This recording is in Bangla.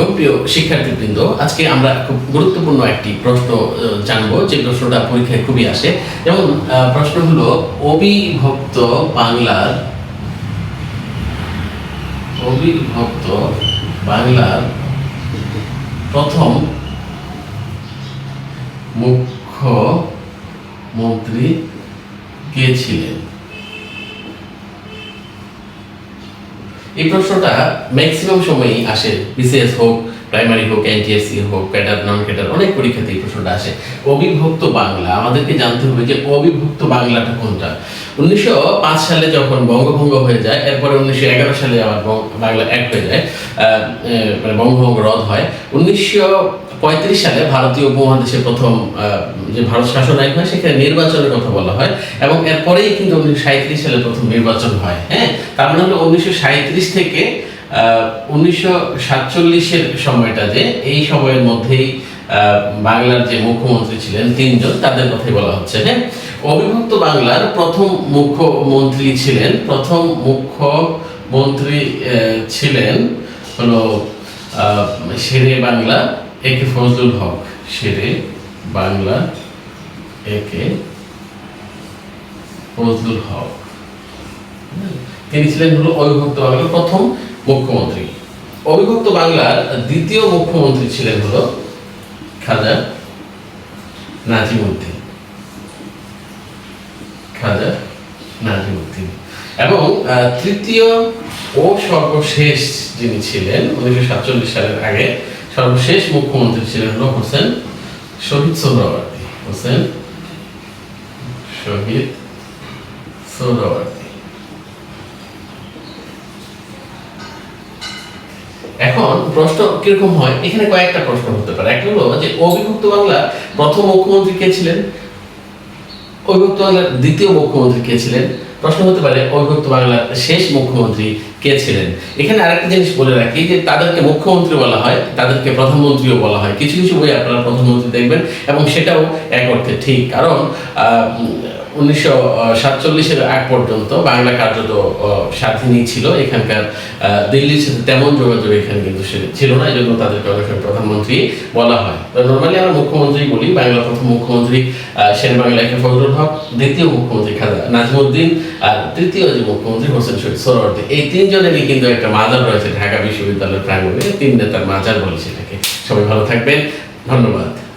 আলাইকুম প্রিয় শিক্ষার্থীবৃন্দ, আজকে আমরা খুব গুরুত্বপূর্ণ একটি প্রশ্ন জানব, যে প্রশ্নটা পরীক্ষায় খুবই আসে। যেমন প্রশ্ন হলো, অবিভক্ত বাংলার অবিভক্ত বাংলার প্রথম মুখ্যমন্ত্রী কে ছিলেন? এই প্রশ্নটা ম্যাক্সিমাম সময়ই আসে বিসিএস হোক প্রাইমারি হোক এনটিএসসি হোক, ক্যাডার নন ক্যাডার অনেক পরীক্ষাতে এই প্রশ্নটা আসে। অবিভক্ত বাংলা, আমাদেরকে জানতে হবে যে অবিভক্ত বাংলাটা কোনটা। উনিশশো পাঁচ সালে যখন বঙ্গভঙ্গ হয়ে যায়, এরপরে উনিশশো এগারো সালে আবার বাংলা এক হয়ে যায় মানে বঙ্গভঙ্গ রদ হয়। উনিশশো পঁয়ত্রিশ সালে ভারতীয় উপমহাদেশে প্রথম যে ভারত শাসন আইন হয়, সেখানে নির্বাচনের কথা বলা হয় এবং এরপরেই কিন্তু উনিশশো সাঁত্রিশ সালে প্রথম নির্বাচন হয় হ্যাঁ? তার মানে হলো উনিশশো সাঁত্রিশ থেকে উনিশশো সাতচল্লিশের সময়টা যে এই সময়ের মধ্যেই বাংলার যে মুখ্যমন্ত্রী ছিলেন তিনজন, তাদের কথাই বলা হচ্ছে হ্যাঁ? অবিভক্ত বাংলার প্রথম মুখ্যমন্ত্রী ছিলেন, প্রথম মুখ্যমন্ত্রী ছিলেন হলো শেরে বাংলা একে ফজলুল হক শেরে, বাংলা একে ফজলুল হক। তিনি ছিলেন হলো অবিভক্ত বাংলার প্রথম মুখ্যমন্ত্রী। অবিভক্ত বাংলার দ্বিতীয় মুখ্যমন্ত্রী ছিলেন হলো খাজা নাজিমুদ্দিন। খাজা নাজিমুদ্দিন। এবং তৃতীয় ও সর্বশেষ যিনি ছিলেন, উনিশশো সাতচল্লিশ সালের আগে সর্বশেষ মুখ্যমন্ত্রী ছিলেন হলো হোসেন শহীদ সোহরাওয়ার্দী। হোসেন শহীদ সোহরাওয়ার্দী। এখন প্রশ্ন কীরকম হয়? এখানে কয়েকটা প্রশ্ন হতে পারে। একটা হলো যে অবিভক্ত বাংলা প্রথম মুখ্যমন্ত্রী কে ছিলেন? অবিভক্ত বাংলার দ্বিতীয় মুখ্যমন্ত্রী কে ছিলেন? প্রশ্ন হতে পারে অবিভক্ত বাংলার শেষ মুখ্যমন্ত্রী কে ছিলেন? এখানে আরেকটা জিনিস বলে রাখি যে, তাদেরকে মুখ্যমন্ত্রী বলা হয়, তাদেরকে প্রধানমন্ত্রীও বলা হয়। কিছু কিছু বই আপনারা প্রধানমন্ত্রী দেখবেন এবং সেটাও এক অর্থে ঠিক। কারণ উনিশশো সাতচল্লিশের আগ পর্যন্ত বাংলা কার্যত স্বাধীনই ছিল। এখানকার দিল্লির সাথে তেমন যোগাযোগ এখানে কিন্তু ছিল না এই জন্য তাদেরকে অনেক প্রধানমন্ত্রী বলা হয়। নর্মালি আমরা মুখ্যমন্ত্রী বলি, বাংলা প্রথম মুখ্যমন্ত্রী শের বাংলা একে ফজলুল হক, দ্বিতীয় মুখ্যমন্ত্রী খাজা নাজমুদ্দিন, আর তৃতীয় যে মুখ্যমন্ত্রী হোসেন শহীদ সোহরাওয়ার্দী এই তিনজনেরই কিন্তু একটা মাজার রয়েছে ঢাকা বিশ্ববিদ্যালয়ের প্রাঙ্গণে। তিন নেতার মাজার বলে সেটাকে। সবাই ভালো থাকবেন। ধন্যবাদ।